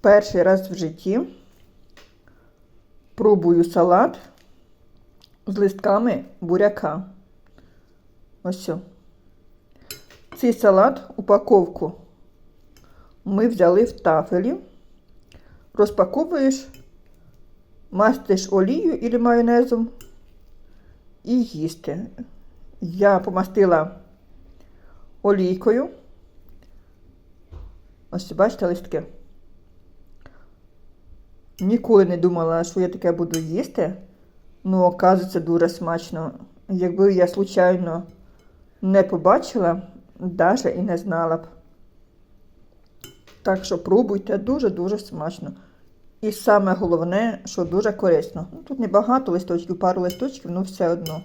Перший раз в житті пробую салат з листками буряка. Ось. Цей салат, упаковку ми взяли в тафелі. Розпаковуєш, мастиш олією і майонезом і їсти. Я помастила олійкою. Ось бачите листки. Ніколи не думала, що я таке буду їсти. Ну, оказується, дуже смачно. Якби я случайно не побачила, навіть і не знала б. Так що пробуйте, дуже-дуже смачно. І саме головне, що дуже корисно. Тут небагато листочків, пару листочків, ну все одно.